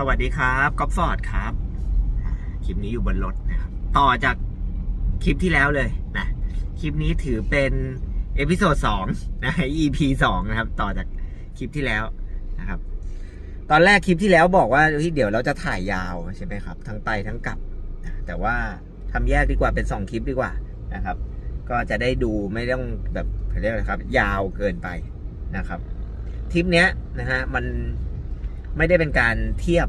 สวัสดีครับก๊อฟฟอร์ดครับ คลิปนี้อยู่บนรถนะครับ ต่อจากคลิปที่แล้วเลยนะ คลิปนี้ถือเป็นเอพิโซดสองนะ EP สองนะครับ ต่อจากคลิปที่แล้วนะครับ ตอนแรกคลิปที่แล้วบอกว่าเฮ้ยเดี๋ยวเราจะถ่ายยาวใช่ไหมครับ ทั้งไปทั้งกลับ แต่ว่าทำแยกดีกว่าเป็นสองคลิปดีกว่านะครับ ก็จะได้ดูไม่ต้องแบบเขาเรียกอะไรครับ ยาวเกินไปนะครับทริปเนี้ยนะฮะมัน ไม่ได้เป็นการเทียบ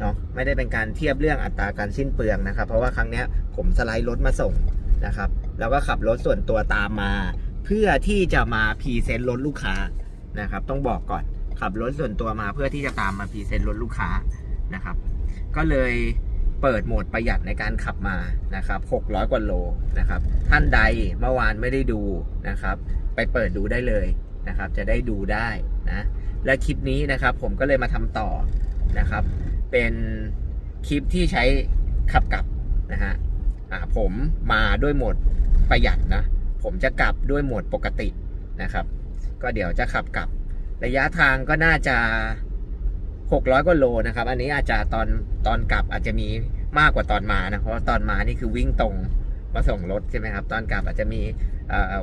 เนาะไม่ได้เป็นการเทียบเรื่องอัตราการสิ้นเปลืองนะครับ เพราะว่าครั้งนี้ผมสไลด์รถมาส่งนะครับ แล้วก็ขับรถส่วนตัวตามมา เพื่อที่จะมาพรีเซนต์รถลูกค้านะครับ ต้องบอกก่อนขับรถส่วนตัวมาเพื่อที่จะตามมาพรีเซนต์รถลูกค้านะครับ ก็เลยเปิดโหมดประหยัดในการขับมานะครับ 600 กว่าโลนะครับ ท่านใดเมื่อวานไม่ได้ดูนะครับ ไปเปิดดูได้เลยนะครับ จะได้ดูได้นะ และคลิปนี้นะครับ ผมก็เลยมาทำต่อนะครับ เป็นคลิปที่ใช้ขับกลับนะฮะผมมาด้วยโหมดประหยัดนะ ผมจะกลับด้วยโหมดปกตินะครับ ก็เดี๋ยวจะขับกลับ ระยะทางก็น่าจะ 600กว่าโลนะครับ อันนี้อาจจะตอนตอนกลับอาจจะมีมากกว่าตอนมานะ เพราะว่าตอนมานี่คือวิ่งตรงมาส่งรถใช่ไหมครับ ตอนกลับอาจจะมี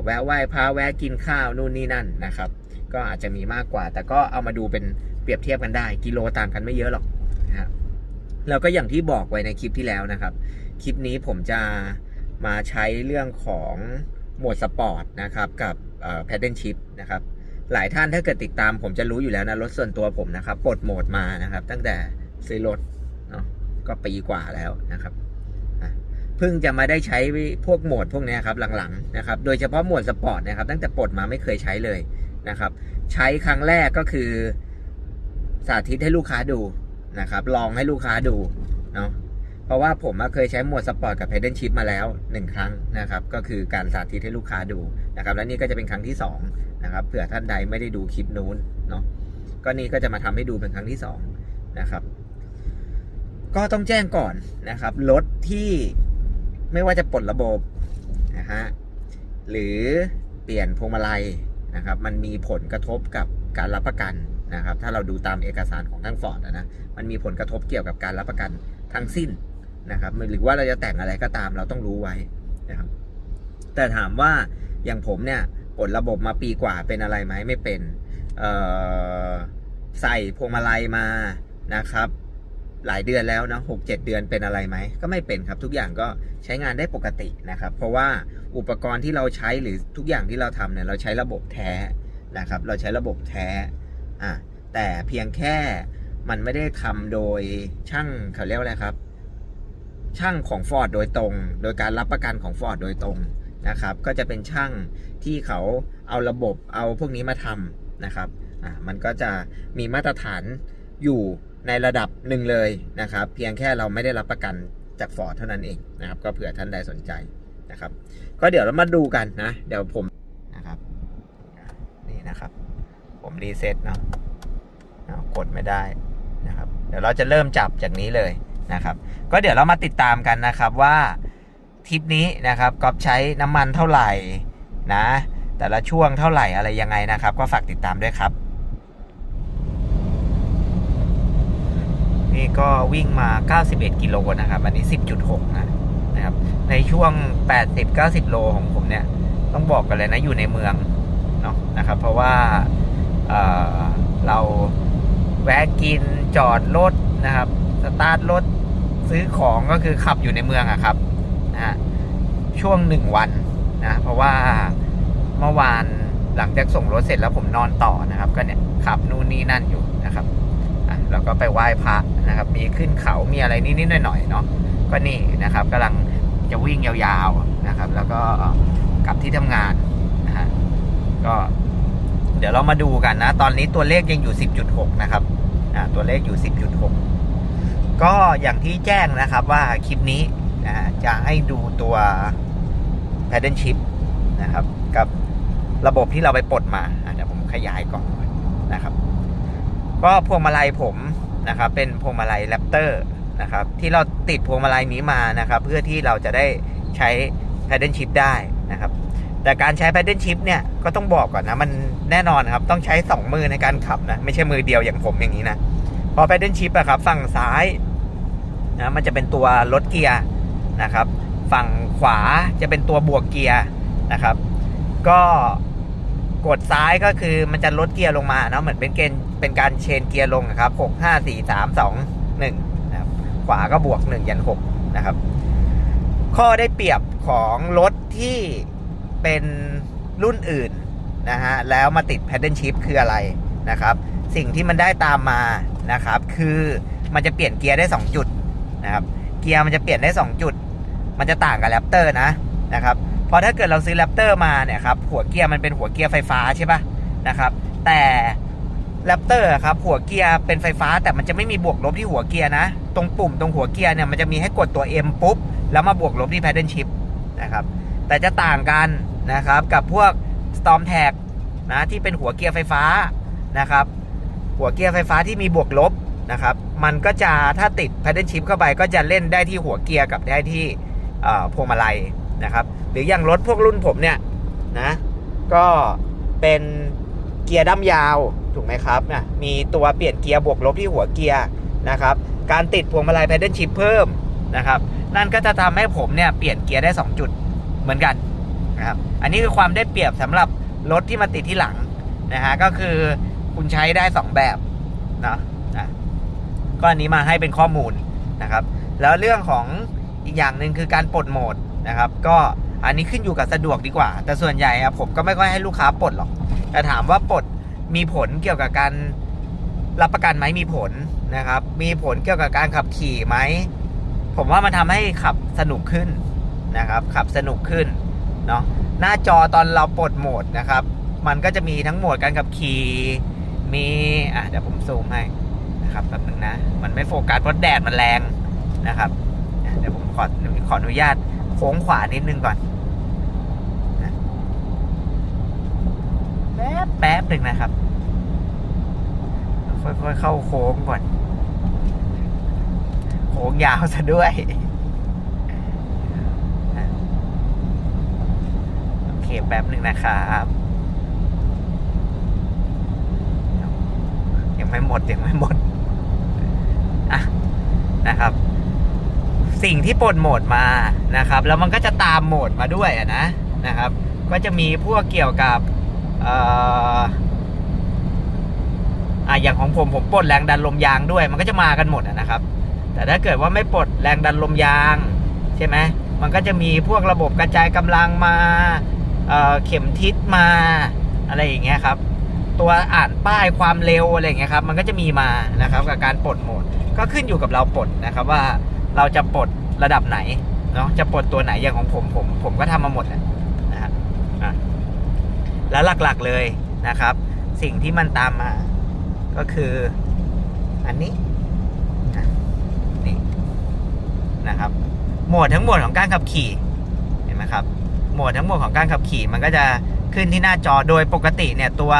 แวะไหว้พระแวะกินข้าวนู่นนี่นั่นนะครับ ก็อาจจะมีมากกว่า แต่ก็เอามาดูเป็นเปรียบเทียบกันได้ กิโลต่างกันไม่เยอะหรอกนะครับแล้วก็อย่างที่บอกไว้ในคลิปที่แล้วนะครับ คลิปนี้ผมจะมาใช้เรื่องของโหมดสปอร์ตนะครับกับแพดเดิลชิพนะครับหลายท่านถ้าเกิดติดตามผมจะรู้อยู่แล้วนะ รถส่วนตัวผมนะครับปลดโหมดมานะครับ ตั้งแต่ซื้อรถเนาะก็ปีกว่าแล้วนะครับเพิ่งจะมาได้ใช้พวกโหมดพวกนี้ครับหลังๆนะครับ โดยเฉพาะโหมดสปอร์ตนะครับ ตั้งแต่ปลดมาไม่เคยใช้เลย นะครับ ใช้ครั้งแรกก็คือสาธิตให้ลูกค้าดูนะครับ ลองให้ลูกค้าดูเนาะเพราะว่าผมเคยใช้หมวดสปอร์ตกับ Pedal Shift มาแล้วหนึ่งครั้งนะครับ ก็คือการสาธิตให้ลูกค้าดูนะครับ และนี่ก็จะเป็นครั้งที่สองนะครับเผื่อท่านใดไม่ได้ดูคลิปนู้นเนาะก็นี่ก็จะมาทำให้ดูเป็นครั้งที่สองนะครับ ก็ต้องแจ้งก่อนนะครับรถที่ไม่ว่าจะปลดระบบนะฮะหรือเปลี่ยนพวงมาลัย นะครับมันมีผลกระทบกับการรับประกันนะครับถ้าเราดูตามเอกสารของทางฟอร์ดนะมันมีผลกระทบเกี่ยวกับการรับประกันทั้งสิ้นนะครับหรือว่าเราจะแต่งอะไรก็ตามเราต้องรู้ไว้นะครับแต่ถามว่าอย่างผมเนี่ยปลดระบบมาปีกว่าเป็นอะไรไหมไม่เป็นใส่พวงมาลัยมานะครับ หลายเดือนแล้วนะหกเจ็ดเดือนเป็นอะไรไหม ก็ไม่เป็นครับ ทุกอย่างก็ใช้งานได้ปกตินะครับ เพราะว่าอุปกรณ์ที่เราใช้หรือทุกอย่างที่เราทำเนี่ยเราใช้ระบบแท้นะครับ เราใช้ระบบแท้อะแต่เพียงแค่มันไม่ได้ทำโดยช่างเขาเรียกว่าอะไรครับ ช่างของ Ford โดยตรง โดยการรับประกันของ Ford โดยตรงนะครับ ก็จะเป็นช่างที่เขาเอาระบบเอาพวกนี้มาทำนะครับอะมันก็จะมีมาตรฐานอยู่ ในระดับหนึ่งเลยนะครับ เพียงแค่เราไม่ได้รับประกันจาก Ford เท่านั้นเองนะครับ ก็เผื่อท่านใดสนใจนะครับ ก็เดี๋ยวเรามาดูกันนะ เดี๋ยวผมนะครับนี่นะครับ ผมรีเซ็ตเนาะเอากดไม่ได้นะครับ เดี๋ยวเราจะเริ่มจับจากนี้เลยนะครับ ก็เดี๋ยวเรามาติดตามกันนะครับว่าทริปนี้นะครับก๊อฟใช้น้ำมันเท่าไหร่นะ แต่ละช่วงเท่าไหร่อะไรยังไงนะครับ ก็ฝากติดตามด้วยครับ นี่ก็วิ่งมา 91 กิโลนะครับ อันนี้ 10.6 นะนะครับ ในช่วง 80-90 โลของผมเนี่ย ต้องบอกกันเลยนะ อยู่ในเมืองเนาะนะครับ เพราะว่าเเราแวะกินจอดรถนะครับ สตาร์ทรถซื้อของก็คือขับอยู่ในเมืองอะครับนะฮะช่วงหนึ่งวันนะ เพราะว่าเมื่อวานหลังจากส่งรถเสร็จแล้วผมนอนต่อนะครับ ก็เนี่ยขับนู่นนี่นั่นอยู่นะครับ อะเราก็ไปไหว้พระนะครับ มีขึ้นเขามีอะไรนิดๆหน่อยๆเนาะก็นี่นะครับกำลังจะวิ่งยาวๆนะครับ แล้วก็กลับที่ทำงานนะฮะก็เดี๋ยวเรามาดูกันนะ ตอนนี้ตัวเลขยังอยู่ 10.6 นะครับอ่าตัวเลขอยู่ 10.6 ก็อย่างที่แจ้งนะครับว่าคลิปนี้นะจะให้ดูตัว paddle shift นะครับ กับระบบที่เราไปปลดมาเดี๋ยวผมขยายก่อนนะครับ ก็พวงมาลัยผมนะครับ เป็นพวงมาลัยแรปเตอร์นะครับ ที่เราติดพวงมาลัยนี้มานะครับ เพื่อที่เราจะได้ใช้ paddle shift ได้นะครับ แต่การใช้ paddle shift เนี่ยก็ต้องบอกก่อนนะมันแน่นอนครับต้องใช้ 2 มือในการขับนะไม่ใช่มือเดียวอย่างผมอย่างนี้นะพอ paddle shift อะครับฝั่งซ้ายนะมันจะเป็นตัวลดเกียร์นะครับ ฝั่งขวาจะเป็นตัวบวกเกียร์นะครับ ก็ กดซ้ายก็คือมันจะลดเกียร์ลงมาเนาะเหมือนเป็นเกณฑ์เป็นการเชนเกียร์ลงนะครับหกห้าสี่สามสองหนึ่งนะครับขวาก็บวกหนึ่งยันหกนะครับ ข้อได้เปรียบของรถที่เป็นรุ่นอื่นนะฮะแล้วมาติด paddle shift คืออะไรนะครับ สิ่งที่มันได้ตามมานะครับ คือมันจะเปลี่ยนเกียร์ได้ 2 จุดนะครับ เกียร์มันจะเปลี่ยนได้ 2 จุด มันจะต่างกับแรปเตอร์นะนะครับ พราะถ้าเกิดเราซื้อแรปเตอร์มาเนี่ยครับหัวเกียร์มันเป็นหัวเกียร์ไฟฟ้าใช่ปะนะครับ แต่แรปเตอร์ครับหัวเกียร์เป็นไฟฟ้าแต่มันจะไม่มีบวกลบที่หัวเกียร์นะ ตรงปุ่มตรงหัวเกียร์เนี่ยมันจะมีให้กดตัว M ปุ๊บ แล้วมาบวกลบที่ paddle shift นะครับแต่จะต่างกันนะครับกับพวก storm tag นะที่เป็นหัวเกียร์ไฟฟ้านะครับหัวเกียร์ไฟฟ้าที่มีบวกลบนะครับมันก็จะถ้าติด paddle shift เข้าไปก็จะเล่นได้ที่หัวเกียร์กับได้ที่พวงมาลัย นะครับหรืออย่างรถพวกรุ่นผมเนี่ยนะก็เป็นเกียร์ด้ามยาวถูกไหมครับนะมีตัวเปลี่ยนเกียร์บวกลบที่หัวเกียร์นะครับการติดพวงมาลัย paddle shift เพิ่มนะครับนั่นก็จะทำให้ผมเนี่ยเปลี่ยนเกียร์ได้ 2 จุดเหมือนกันนะครับอันนี้คือความได้เปรียบสำหรับรถที่มาติดที่หลังนะฮะก็คือคุณใช้ได้ 2 แบบเนาะนะก็อันนี้มาให้เป็นข้อมูลนะครับแล้วเรื่องของอีกอย่างหนึ่งคือการปลดโหมด นะครับ ก็อันนี้ขึ้นอยู่กับสะดวกดีกว่า แต่ส่วนใหญ่อะผมก็ไม่ค่อยให้ลูกค้าปลดหรอก แต่ถามว่าปลดมีผลเกี่ยวกับการรับประกันไหมมีผลนะครับ มีผลเกี่ยวกับการขับขี่ไหม ผมว่ามันทำให้ขับสนุกขึ้นนะครับ ขับสนุกขึ้นเนาะหน้าจอตอนเราปลดโหมดนะครับ มันก็จะมีทั้งโหมดการขับขี่มีอะเดี๋ยวผมซูมให้นะครับแป๊บนึงนะ มันไม่โฟกัสเพราะแดดมันแรงนะครับ เดี๋ยวผมขอขออนุญาต โค้งขวานิดนึงก่อนแป๊บแป๊บหนึ่งนะครับ ค่อยๆเข้าโค้งก่อน โค้งยาวซะด้วยโอเคแป๊บหนึ่งนะครับยังไม่หมดยังไม่หมดอะนะครับ สิ่งที่ปลดโหมดมานะครับ แล้วมันก็จะตามโหมดมาด้วยนะนะครับ ก็จะมีพวกเกี่ยวกับอ่ออะอย่างของผมผมปลดแรงดันลมยางด้วย มันก็จะมากันหมดนะครับ แต่ถ้าเกิดว่าไม่ปลดแรงดันลมยางใช่ไหมมันก็จะมีพวกระบบกระจายกำลังมาเอ่อเข็มทิศมาอะไรอย่างเงี้ยครับ ตัวอ่านป้ายความเร็วอะไรอย่างเงี้ยครับ มันก็จะมีมานะครับ กับการปลดโหมด ก็ขึ้นอยู่กับเราปลดนะครับว่า เราจะปลดระดับไหนเนาะจะปลดตัวไหนอย่างของผมผมผมก็ทำมาหมดแหละนะฮะแล้วหลักๆเลยนะครับ สิ่งที่มันตามมา ก็คืออันนี้นี่นะครับ โหมดทั้งหมดของการขับขี่เห็นไหมครับ โหมดทั้งหมดของการขับขี่มันก็จะขึ้นที่หน้าจอโดยปกติเนี่ยตัว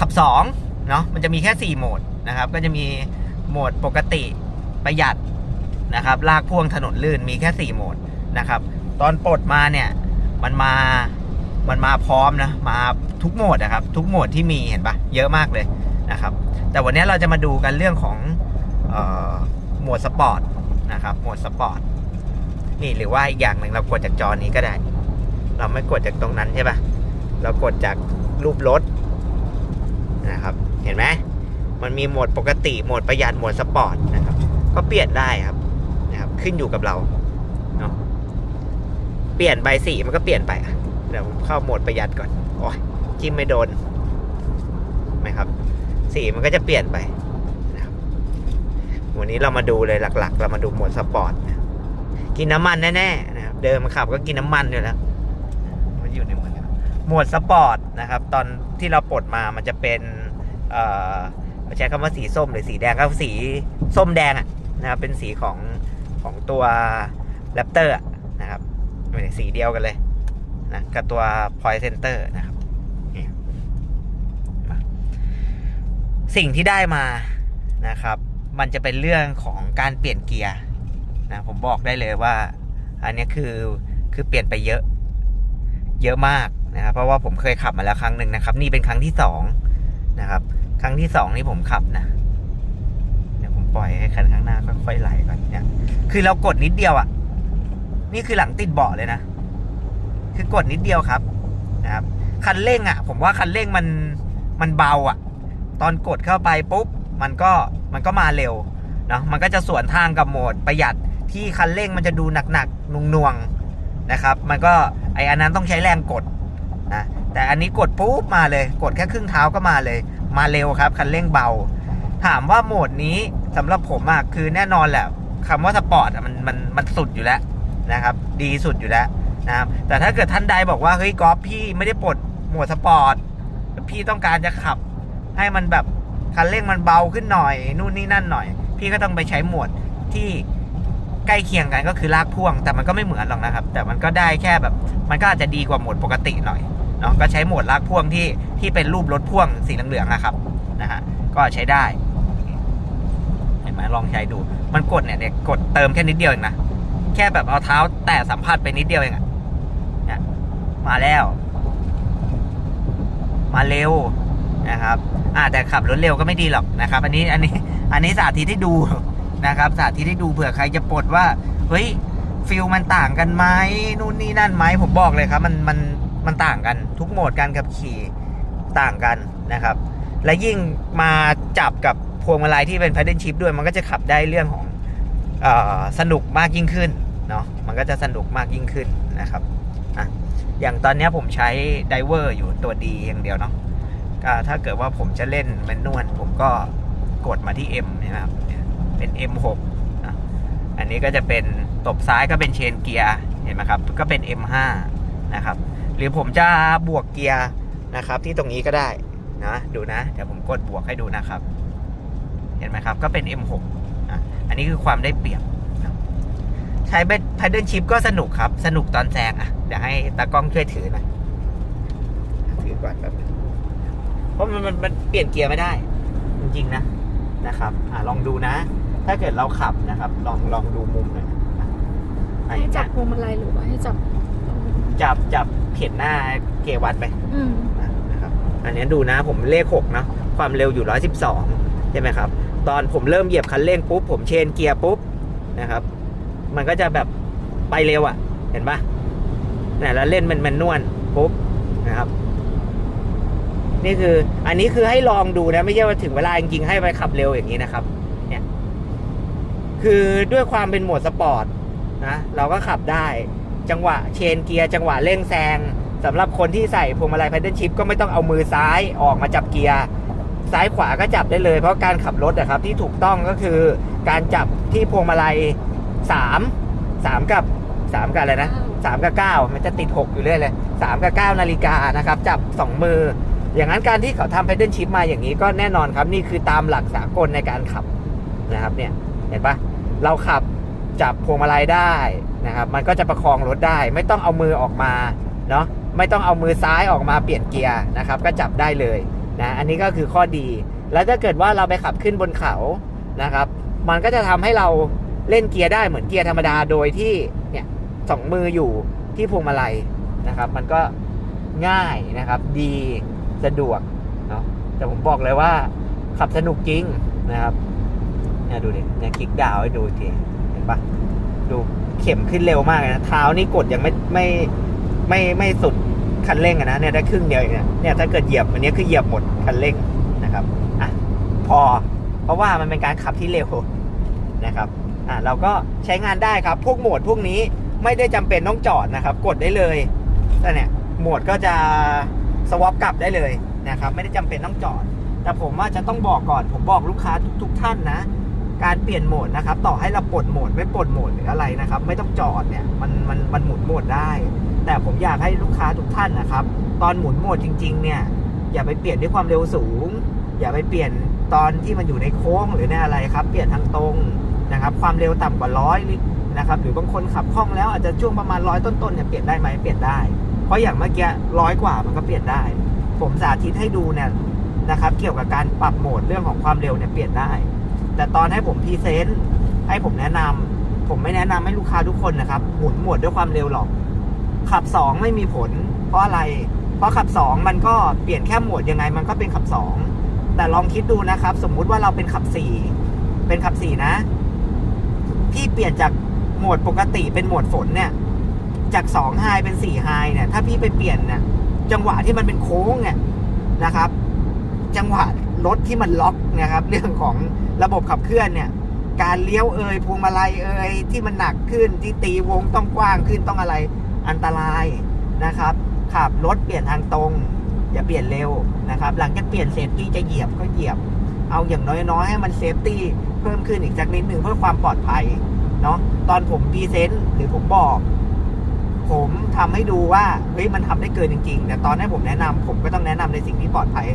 ขับ2เนาะมันจะมีแค่ 4 โหมดนะครับ ก็จะมี โหมดปกติประหยัดนะครับ ลากพ่วงถนนลื่นมีแค่ 4 โหมดนะครับ ตอนปลดมาเนี่ยมันมามันมาพร้อมนะมาทุกโหมดนะครับ ทุกโหมดที่มีเห็นปะเยอะมากเลยนะครับ แต่วันนี้เราจะมาดูกันเรื่องของออโหมดสปอร์ตนะครับโหมดสปอร์ตนี่หรือว่าอีกอย่างหนึ่งเรากดจากจอนี้ก็ได้ เราไม่กดจากตรงนั้นใช่ปะเรากดจากรูปรถนะครับ เห็นไหม มันมีโหมดปกติโหมดประหยัดโหมดสปอร์ตนะครับ ก็เปลี่ยนได้ครับนะครับ ขึ้นอยู่กับเราเนาะเปลี่ยนใบสีมันก็เปลี่ยนไปเดี๋ยวเข้าโหมดประหยัดก่อนโอ้ยจิ้มไม่โดนไหมครับ สีมันก็จะเปลี่ยนไปนะครับวันนี้เรามาดูเลยหลัก ๆ เรามาดูโหมดสปอร์ตนะกินน้ำมันแน่ๆนะครับเดินมาขับก็กินน้ำมันอยู่แล้วมันอยู่ในมือนะครับโหมดสปอร์ตนะครับ ตอนที่เราปลดมามันจะเป็นเอ่อ ใช้คำว่าสีส้มหรือสีแดงก็สีส้มแดงอะนะครับเป็นสีของของตัวแรปเตอร์นะครับเป็นสีเดียวกันเลยนะกับตัว Point Center นะครับนี่สิ่งที่ได้มานะครับ มันจะเป็นเรื่องของการเปลี่ยนเกียร์นะผมบอกได้เลยว่า อันนี้คือคือเปลี่ยนไปเยอะ เยอะมากนะครับ เพราะว่าผมเคยขับมาแล้วครั้งหนึ่งนะครับ นี่เป็นครั้งที่สองนะครับ ครั้งที่สองนี่ผมขับนะเดี๋ยวผมปล่อยให้คันข้างหน้าค่อยๆไหลก่อนเนี่ย คือเรากดนิดเดียวอะ่ะ นี่คือหลังติดเบาะเลยนะ คือกดนิดเดียวครับ นะครับ คันเร่งอะ่ะ ผมว่าคันเร่งมันมันเบาอะ่ะ ตอนกดเข้าไปปุ๊บมันก็มันก็มาเร็วเนาะมันก็จะสวนทางกับโหมดประหยัดที่คันเร่งมันจะดูหนักๆหน่วงๆนะครับ มันก็ไออันนั้นต้องใช้แรงกดนะแต่อันนี้กดปุ๊บมาเลย กดแค่ครึ่งเท้าก็มาเลย มาเร็วครับ คันเร่งเบา ถามว่าโหมดนี้สำหรับผมอะคือแน่นอนแหละคำว่าสปอร์ตอะมันมันมันสุดอยู่แล้วนะครับ ดีสุดอยู่แล้วนะครับแต่ถ้าเกิดท่านใดบอกว่าเฮ้ยกอล์ฟพี่ไม่ได้ปลดโหมดสปอร์ตพี่ต้องการจะขับ ให้มันแบบคันเร่งมันเบาขึ้นหน่อย นู่นนี่นั่นหน่อย พี่ก็ต้องไปใช้โหมดที่ใกล้เคียงกันก็คือลากพ่วง แต่มันก็ไม่เหมือนหรอกนะครับ แต่มันก็ได้แค่แบบ มันก็อาจจะดีกว่าโหมดปกติหน่อย เนาะก็ใช้โหมดลากพ่วงที่ที่เป็นรูปรถพ่วงสีเหลืองๆนะครับนะฮะก็ใช้ได้เห็นไหมลองใช้ดู มันกดเนี่ยเนี่ยกดเติมแค่นิดเดียวเองนะแค่แบบเอาเท้าแตะสัมผัสไปนิดเดียวเองอะเนี่ยมาแล้ว มาเร็วนะครับอ่าแต่ขับรถเร็วก็ไม่ดีหรอกนะครับ อันนี้อันนี้อันนี้สาธิตให้ดูนะครับ สาธิตให้ดูเผื่อใครจะปลดว่าเฮ้ยฟิลมันต่างกันไหมนู่นนี่นั่นไหมผมบอกเลยครับ มันมัน มันต่างกันทุกโหมดการขับขี่ต่างกันนะครับ และยิ่งมาจับกับพวงมาลัยที่เป็น paddle shift ด้วยมันก็จะขับได้เรื่องของออสนุกมากยิ่งขึ้นเนาะมันก็จะสนุกมากยิ่งขึ้นนะครับอะอย่างตอนนี้ผมใช้ไดเวอร์อยู่ตัวดีอย่างเดียวเนาะถ้าเกิดว่าผมจะเล่นแมนนวลผมก็กดมาที่ M นะครับเนี่ยเป็น M6 นะอันนี้ก็จะเป็นตบซ้ายก็เป็นเชนเกียร์เห็นไหมครับ ก็เป็น M5 นะครับ หรือผมจะบวกเกียร์นะครับ ที่ตรงนี้ก็ได้นะดูนะ เดี๋ยวผมกดบวกให้ดูนะครับ เห็นไหมครับ ก็เป็น M6 อะอันนี้คือความได้เปรียบนะใช้เป็น paddle shift ก็สนุกครับ สนุกตอนแซงอะเดี๋ยวให้ตากล้องช่วยถือหนะถือก่อนแบบนึงเพราะมันมันมันเปลี่ยนเกียร์ไม่ได้ จริงๆนะนะครับอะลองดูนะ ถ้าเกิดเราขับนะครับ ลองลองดูมุมหน่อยนะอะให้อย่างจัเงี้บยพวงมาลัยหรือว่าให้จับ จับจับ เข็นหน้าเกียร์วัดไปอืมนะครับอันนี้ดูนะผมเลขหกนะความเร็วอยู่ร้อยสิบสองใช่ไหมครับ ตอนผมเริ่มเหยียบคันเร่งปุ๊บ ผมเชนเกียร์ปุ๊บนะครับ มันก็จะแบบไปเร็วอะ่ะ เห็นปะเนี่ยแล้วเล่นมันมันนวลปุ๊บนะครับ นี่คืออันนี้คือให้ลองดูนะ ไม่ใช่ว่าถึงเวลาจริงๆให้ไปขับเร็วอย่างนี้นะครับ เนี่ย คือด้วยความเป็นโหมดสปอร์ตนะเราก็ขับได้ จังหวะเชนเกียร์จังหวะเร่งแซงสำหรับคนที่ใส่พวงมาลัย paddle shift ก็ไม่ต้องเอามือซ้ายออกมาจับเกียร์ซ้ายขวาก็จับได้เลย เพราะการขับรถนะครับที่ถูกต้องก็คือการจับที่พวงมาลัยสามสามกับสามกับอะไรนะสามกับเก้ามันจะติดหกอยู่เรื่อยเลยสามกับเก้านาฬิกานะครับ จับสองมือ อย่างนั้นการที่เขาทำ paddle shift มาอย่างนี้ก็แน่นอนครับ นี่คือตามหลักสากลในการขับนะครับเนี่ย เห็นปะเราขับจับพวงมาลัยได้ นะครับ มันก็จะประคองรถได้ ไม่ต้องเอามือออกมาเนาะไม่ต้องเอามือซ้ายออกมาเปลี่ยนเกียร์นะครับ ก็จับได้เลยนะอันนี้ก็คือข้อดี แล้วถ้าเกิดว่าเราไปขับขึ้นบนเขานะครับ มันก็จะทำให้เราเล่นเกียร์ได้เหมือนเกียร์ธรรมดาโดยที่เนี่ยสองมืออยู่ที่พวงมาลัยนะครับ มันก็ง่ายนะครับดีสะดวกเนาะแต่ผมบอกเลยว่าขับสนุกจริงนะครับเนี่ยดูดิเนี่ยคลิกดาวให้ดูทีเห็นปะดู เข็มขึ้นเร็วมากเลยนะเท้านี่กดยังไม่ไม่ไม่ไม่สุดคันเร่งนะเนี่ยได้ครึ่งเดียวเองเนี่ยเนี่ยถ้าเกิดเหยียบอันนี้คือเหยียบหมดคันเร่งนะครับอะพอ เพราะว่ามันเป็นการขับที่เร็วนะครับอะเราก็ใช้งานได้ครับ พวกโหมดพวกนี้ไม่ได้จำเป็นต้องจอดนะครับ กดได้เลยแต่เนี่ยโหมดก็จะสวอปกลับได้เลยนะครับ ไม่ได้จำเป็นต้องจอด แต่ผมว่าจะต้องบอกก่อน ผมบอกลูกค้าทุก ๆ ท่านนะ การเปลี่ยนโหมดนะครับ ต่อให้เราปลดโหมดไม่ปลดโหมดหรืออะไรนะครับ ไม่ต้องจอดเนี่ยมันมันมันหมุนโหมดได้ แต่ผมอยากให้ลูกค้าทุกท่านนะครับ ตอนหมุนโหมดจริง ๆ เนี่ยอย่าไปเปลี่ยนด้วยความเร็วสูง อย่าไปเปลี่ยนตอนที่มันอยู่ในโค้งหรือในอะไรครับ เปลี่ยนทางตรงนะครับ ความเร็วต่ำกว่าร้อยนะครับ หรือบางคนขับคล่องแล้วอาจจะช่วงประมาณร้อยต้นๆเนี่ยเปลี่ยนได้ไหมเปลี่ยนได้ เพราะอย่างเมื่อกี้ร้อยกว่ามันก็เปลี่ยนได้ ผมสาธิตให้ดูเนี่ยนะครับ เกี่ยวกับการปรับโหมดเรื่องของความเร็วเนี่ยเปลี่ยนได้ แต่ตอนให้ผมพรีเซนต์ให้ผมแนะนำผมไม่แนะนำให้ลูกค้าทุกคนนะครับ หมุนโหมดด้วยความเร็วหรอก ขับ 2 ไม่มีผล เพราะอะไร เพราะขับ 2 มันก็เปลี่ยนแค่โหมดยังไง มันก็เป็นขับ 2 แต่ลองคิดดูนะครับ สมมุติว่าเราเป็นขับสี่เป็นขับสี่นะ พี่เปลี่ยนจากโหมดปกติเป็นโหมดฝนเนี่ย จากสองไฮเป็นสี่ไฮเนี่ย ถ้าพี่ไปเปลี่ยนเนี่ยจังหวะที่มันเป็นโค้งเนี่ยนะครับ จังหวะรถที่มันล็อกนะครับ เรื่องของ ระบบขับเคลื่อนเนี่ยการเลี้ยวเอ่ยพวงมาลัยเอ่ยที่มันหนักขึ้นที่ตีวงต้องกว้างขึ้นต้องอะไรอันตรายนะครับ ขับรถเปลี่ยนทางตรงอย่าเปลี่ยนเร็วนะครับ หลังจากเปลี่ยนเซฟตี้จะเหยียบก็เหยียบ เอาอย่างน้อยๆให้มันเซฟตี้เพิ่มขึ้นอีกสักนิดหนึ่งเพื่อความปลอดภัยเนาะตอนผมพรีเซนต์หรือผมบอก ผมทำให้ดูว่าเฮ้ยมันทำได้เกินจริง ๆ แต่ตอนให้ผมแนะนำผมก็ต้องแนะนำในสิ่งที่ปลอดภัย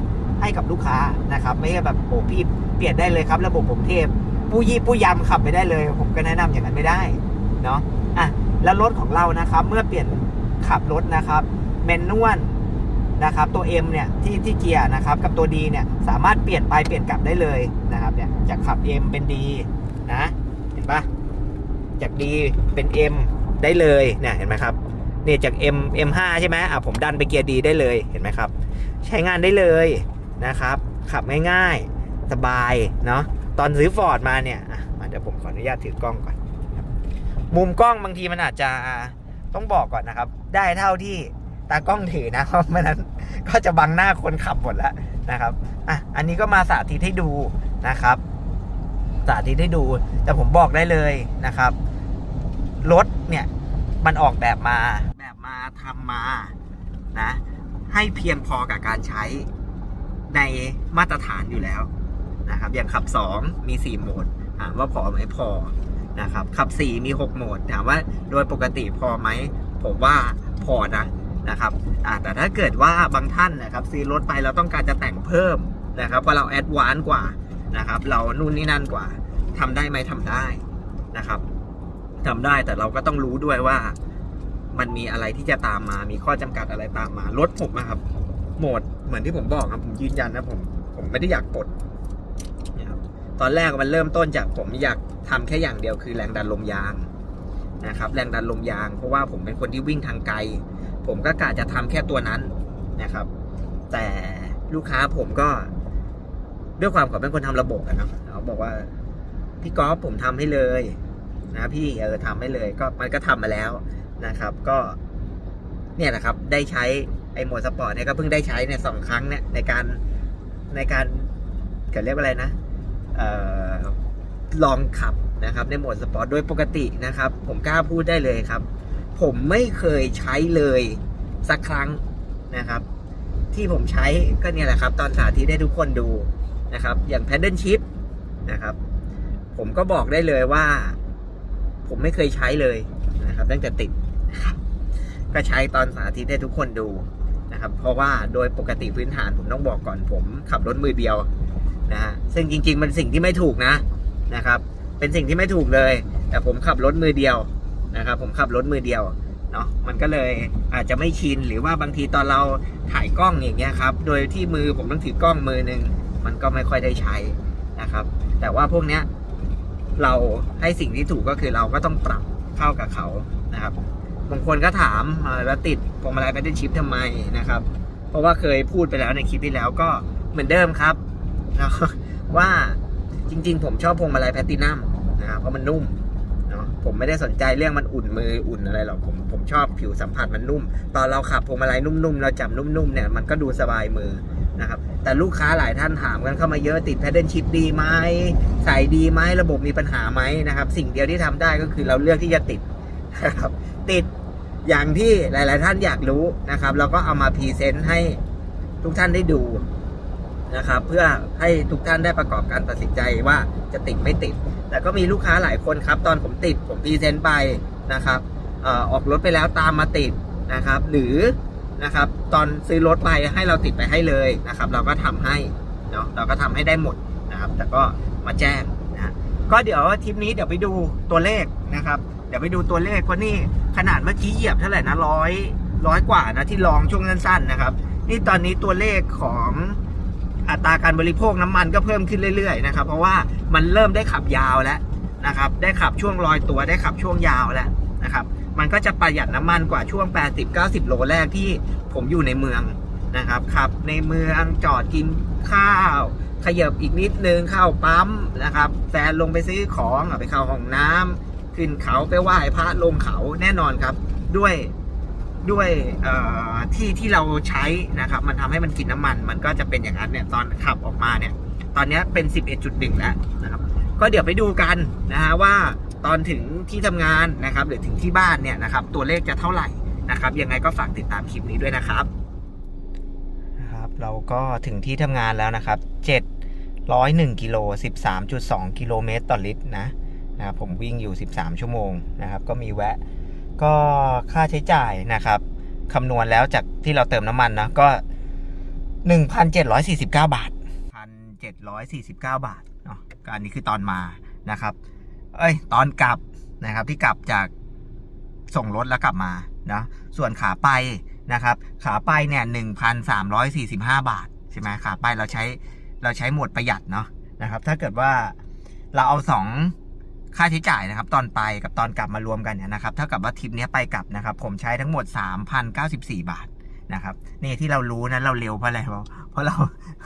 ให้กับลูกค้านะครับไม่ใช่แบบโอ้พี่เปลี่ยนได้เลยครับ ระบบผมเทพผู้ยี่ผู้ยำขับไปได้เลย ผมก็แนะนำอย่างนั้นไม่ได้เนาะอะแล้วรถของเรานะครับ เมื่อเปลี่ยนขับรถนะครับแมนนวลนะครับตัว M เนี่ยที่ที่เกียร์นะครับกับตัว D เนี่ยสามารถเปลี่ยนไปเปลี่ยนกลับได้เลยนะครับเนี่ยจากขับ M เป็น D นะเห็นปะจาก D เป็น M ได้เลยเนี่ยเห็นไหมครับเนี่ยจาก M M5 ใช่ไหมอะผมดันไปเกียร์ D ได้เลยเห็นไหมครับ ใช้งานได้เลย นะครับ ขับง่ายๆ สบายเนาะตอนซื้อฟอร์ดมาเนี่ยอะมาเดี๋ยวผมขออนุญาตถือกล้องก่อน มุมกล้องบางทีมันอาจจะต้องบอกก่อนนะครับ ได้เท่าที่ตากล้องถือนะเพราะไม่นั้นก็จะบังหน้าคนขับหมดแล้วนะครับอะอันนี้ก็มาสาธิตให้ดูนะครับ สาธิตให้ดู แต่ผมบอกได้เลยนะครับรถเนี่ยมันออกแบบมาแบบมาทำมานะให้เพียงพอกับการใช้ ในมาตรฐานอยู่แล้วนะครับอย่างขับ 2 มี 4 โหมดถามว่าพอไหมพอนะครับขับ 4 มี 6 โหมดถามว่าโดยปกติพอไหมผมว่าพอนะนะครับแต่ถ้าเกิดว่าบางท่านนะครับซื้อรถไปเราต้องการจะแต่งเพิ่มนะครับว่าเราแอดวานซ์กว่านะครับเรานู่นนี่นั่นกว่าทำได้ไหมทำได้นะครับทำได้แต่เราก็ต้องรู้ด้วยว่ามันมีอะไรที่จะตามมา มีข้อจำกัดอะไรตามมารถผมนะครับ โหมดเหมือนที่ผมบอกครับผมยืนยันนะผมผมไม่ได้อยากปลดนะครับตอนแรกมันเริ่มต้นจากผมอยากทำแค่อย่างเดียวคือแรงดันลมยางนะครับ แรงดันลมยาง เพราะว่าผมเป็นคนที่วิ่งทางไกล ผมก็กะจะทำแค่ตัวนั้นนะครับ แต่ลูกค้าผมก็ด้วยความเขาเป็นคนทำระบบอะเนาะเขาบอกว่าพี่กอล์ฟผมทำให้เลยนะพี่เออทำให้เลยก็มันก็ทำมาแล้วนะครับ ก็เนี่ยนะครับได้ใช้ ไอ้โหมดสปอร์ตเนี่ยก็เพิ่งได้ใช้เนี่ยสองครั้งเนี่ยในการในการเกิดเรียกว่าอะไรนะออลองขับนะครับในโหมดสปอร์ตโดยปกตินะครับ ผมกล้าพูดได้เลยครับ ผมไม่เคยใช้เลยสักครั้งนะครับ ที่ผมใช้ก็เนี่ยแหละครับ ตอนสาธิตให้ทุกคนดูนะครับ อย่าง Paddle Shift นะครับ ผมก็บอกได้เลยว่า ผมไม่เคยใช้เลยนะครับ ตั้งแต่ติดนะครับก็ใช้ตอนสาธิตให้ทุกคนดู นะครับ เพราะว่าโดยปกติพื้นฐานผมต้องบอกก่อนผมขับรถมือเดียวนะฮะซึ่งจริง ๆ มันสิ่งที่ไม่ถูกนะนะครับ เป็นสิ่งที่ไม่ถูกเลย แต่ผมขับรถมือเดียวนะครับ ผมขับรถมือเดียวเนาะมันก็เลยอาจจะไม่ชินหรือว่าบางทีตอนเราถ่ายกล้องอย่างเงี้ยครับโดยที่มือผมต้องถือกล้องมือหนึ่งมันก็ไม่ค่อยได้ใช้นะครับ แต่ว่าพวกเนี้ยเราให้สิ่งที่ถูกก็คือเราก็ต้องปรับเข้ากับเขานะครับ บางคนก็ถามอ่อแล้วติดพวงมาลัยแพดเดิลชิพทำไมนะครับ เพราะว่าเคยพูดไปแล้วในคลิปที่แล้วก็เหมือนเดิมครับนะว่าจริง ๆ ผมชอบพวงมาลัยแพตตินัมนะครับเพราะมันนุ่มเนาะผมไม่ได้สนใจเรื่องมันอุ่นมืออุ่นอะไรหรอกผมผมชอบผิวสัมผัสมันนุ่ม ตอนเราขับพวงมาลัยนุ่มๆเราจับนุ่มๆเนี่ยมันก็ดูสบายมือนะครับแต่ลูกค้าหลายท่านถามกันเข้ามาเยอะติดแพดเดิลชิพดีไหมใส่ดีไหมระบบมีปัญหาไหมนะครับ สิ่งเดียวที่ทำได้ก็คือเราเลือกที่จะติด นะครับติดอย่างที่หลาย ๆ ท่านอยากรู้นะครับ เราก็เอามาพรีเซนต์ให้ทุกท่านได้ดูนะครับ เพื่อให้ทุกท่านได้ประกอบการตัดสินใจว่าจะติดไม่ติด แต่ก็มีลูกค้าหลายคนครับ ตอนผมติดผมพรีเซนต์ไปนะครับออกรถไปแล้วตามมาติดนะครับ หรือนะครับตอนซื้อรถไปให้เราติดไปให้เลยนะครับ เราก็ทำให้เนาะเราก็ทำให้ได้หมดนะครับ แต่ก็มาแจ้งนะก็เดี๋ยวทริปนี้เดี๋ยวไปดูตัวเลขนะครับ ดี๋ยวไปดูตัวเลขเพราะนี่ขนาดเมื่อกี้เหยียบเท่าไหร่นะร้อยร้อยกว่านะที่ลองช่วงสั้นๆนะครับ นี่ตอนนี้ตัวเลขของอัตราการบริโภคน้ำมันก็เพิ่มขึ้นเรื่อยๆนะครับเพราะว่ามันเริ่มได้ขับยาวแล้วนะครับ ได้ขับช่วงลอยตัวได้ขับช่วงยาวแล้วนะครับ มันก็จะประหยัดน้ำมันกว่าช่วง 80-90 โลแรกที่ผมอยู่ในเมืองนะครับขับ ในเมืองจอดกินข้าว ขยับอีกนิดนึงเข้าปั๊มนะครับแฟนลงไปซื้อของไปเข้าห้องน้ำ ขึ้นเขาไปไหว้พระลงเขาแน่นอนครับ ด้วยด้วยที่ที่เราใช้นะครับ มันทำให้มันกินน้ำมัน มันก็จะเป็นอย่างนั้นเนี่ยตอนขับออกมาเนี่ย ตอนนี้เป็น 11.1 แล้วนะครับ ก็เดี๋ยวไปดูกันนะฮะว่าตอนถึงที่ทำงานนะครับ หรือถึงที่บ้านเนี่ยนะครับ ตัวเลขจะเท่าไหร่นะครับ ยังไงก็ฝากติดตามคลิปนี้ด้วยนะครับนะครับ เราก็ถึงที่ทำงานแล้วนะครับ 701กิโล13.2กิโลเมตรต่อลิตรนะ นะครับผมวิ่งอยู่ 13 ชั่วโมงนะครับ ก็มีแวะก็ค่าใช้จ่ายนะครับคำนวณแล้วจากที่เราเติมน้ำมันนะก็ 1,749 บาท 1,749 บาทเนาะก็อันนี้คือตอนมานะครับ เอ้ย ตอนกลับนะครับที่กลับจากส่งรถแล้วกลับมานะส่วนขาไปนะครับ ขาไปเนี่ย1,345 บาทใช่ไหมขาไปเราใช้เราใช้หมวดประหยัดเนาะนะครับ ถ้าเกิดว่าเราเอาสอง ค่าใช้จ่ายนะครับตอนไปกับตอนกลับมารวมกันเนี่ยนะครับเท่ากับว่าทริปเนี้ยไปกลับนะครับผมใช้ทั้งหมด 3,094 บาทนะครับนี่ที่เรารู้นะเราเร็วเพราะอะไรเพราะเพราะเรา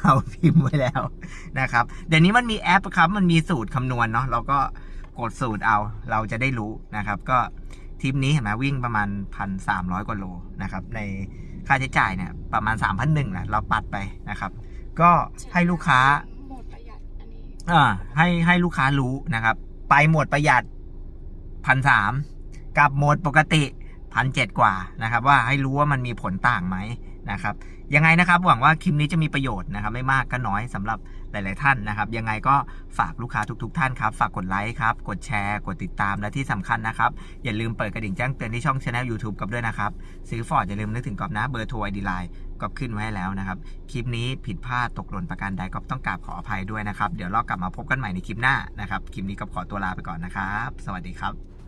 เราพิมพ์ไว้แล้วนะครับเดี๋ยวนี้มันมีแอปครับมันมีสูตรคำนวณเนาะเราก็กดสูตรเอาเราจะได้รู้นะครับ ก็ทริปนี้เห็นไหมวิ่งประมาณ 1,300 กว่าโลนะครับในค่าใช้จ่ายเนี่ยประมาณ3,100นะเราปัดไปนะครับ ก็ให้ลูกค้าโหมดประหยัดอันนี้อ่าให้ให้ลูกค้ารู้นะครับ ไปโหมดประหยัดพันสามกับโหมดปกติพันเจ็ดกว่านะครับ ว่าให้รู้ว่ามันมีผลต่างไหมนะครับยังไงนะครับหวังว่าคลิปนี้จะมีประโยชน์นะครับ ไม่มากก็น้อยสำหรับหลาย ๆ ท่านนะครับ ยังไงก็ฝากลูกค้าทุก ๆ ท่านครับ ฝากกดไลค์ครับ กดแชร์ กดติดตามและที่สำคัญนะครับ อย่าลืมเปิดกระดิ่งแจ้งเตือนที่ช่องช anel YouTube กับด้วยนะครับ ซื้อฟอร์ดอย่าลืมนึกถึงกอบนะเบอร์โทรไอดีไลน์ ก็ขึ้นไว้แล้วนะครับ คลิปนี้ผิดพลาดตกหล่นประการใดก็ต้องกราบขออภัยด้วยนะครับ เดี๋ยวเรากลับมาพบกันใหม่ในคลิปหน้านะครับ คลิปนี้ก็ขอตัวลาไปก่อนนะครับ สวัสดีครับ